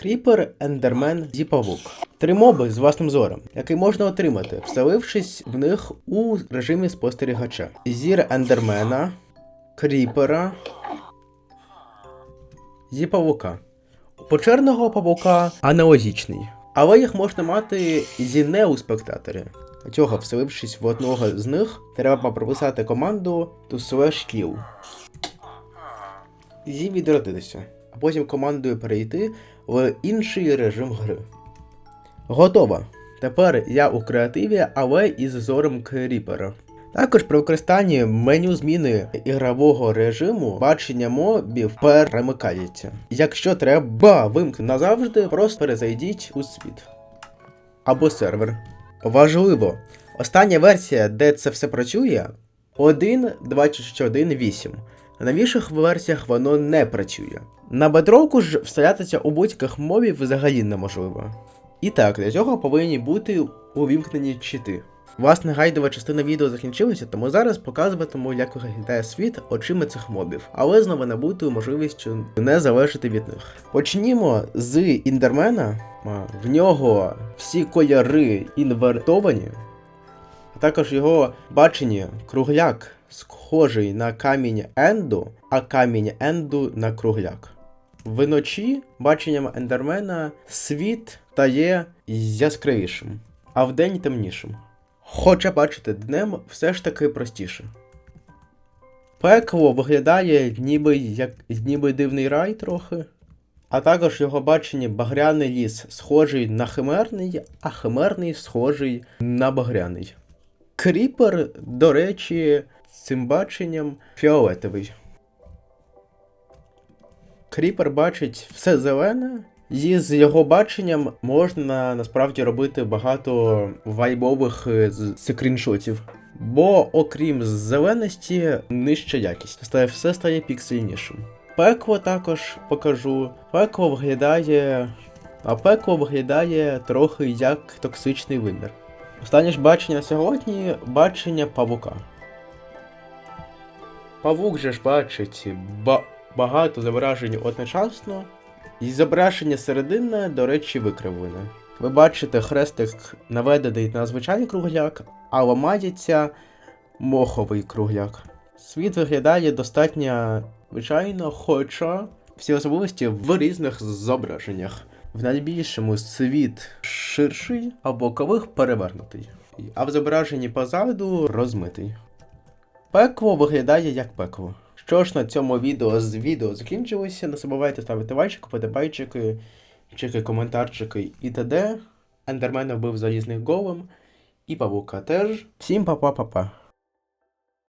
Кріпер, Ендермен, Зіпавук. Три моби з власним зором, який можна отримати, вселившись в них у режимі спостерігача. Зір Ендермена, Кріпера, Зіпавука. У почерного павука аналогічний, але їх можна мати зі не у спектаторі. Цього, вселившись в одного з них, треба прописати команду to slash kill. Зі відродитися, а потім командою перейти в інший режим гри. Готово. Тепер я у креативі, але із зором кріпера. Також при використанні меню зміни ігрового режиму бачення мобів перемикається. Якщо треба вимкнути назавжди, просто перезайдіть у світ. Або сервер. Важливо, остання версія, де це все працює, 1.24.8. На новіших версіях воно не працює. На бедроку ж вставлятися у будь-яких мобів взагалі неможливо. І так, для цього повинні бути увімкнені чити. Власне, гайдова частина відео закінчилася, тому зараз показуватиму, як виглядає світ очима цих мобів, але знову набутою можливістю не залежати від них. Почнімо з індермена. В нього всі кольори інвертовані, а також його бачення кругляк схожий на камінь Енду, а камінь Енду на кругляк. Вночі баченням ендермена світ стає яскравішим, а вдень темнішим. Хоча бачити днем все ж таки простіше. Пекло виглядає ніби як ніби дивний рай трохи. А також його бачення багряний ліс схожий на химерний, а химерний схожий на багряний. Кріпер, до речі, з цим баченням фіолетовий. Кріпер бачить все зелене, і з його баченням можна насправді робити багато вайбових е, скріншотів. Бо окрім зеленості, нижча якість. Все стає піксельнішим. Пекло також покажу. Пекло виглядає. А пекло виглядає трохи як токсичний вимір. Останнє ж бачення сьогодні бачення павука. Павук же ж бачить ба- багато зображень одночасно, і зображення серединне, до речі, викривлене. Ви бачите, хрестик наведений на звичайний кругляк, а ламається моховий кругляк. Світ виглядає достатньо звичайно, хоча всі особливості в різних зображеннях. В найбільшому світ ширший, а бокових перевернутий, а в зображенні позаду розмитий. Пекло виглядає як пекло. Що ж на цьому відео з відео закінчилося. Не забувайте ставити лайчик, подобайчики, чеки, коментарчики і т.д. Ендермена вбив залізний голем. І павука теж. Всім па-па-па-па.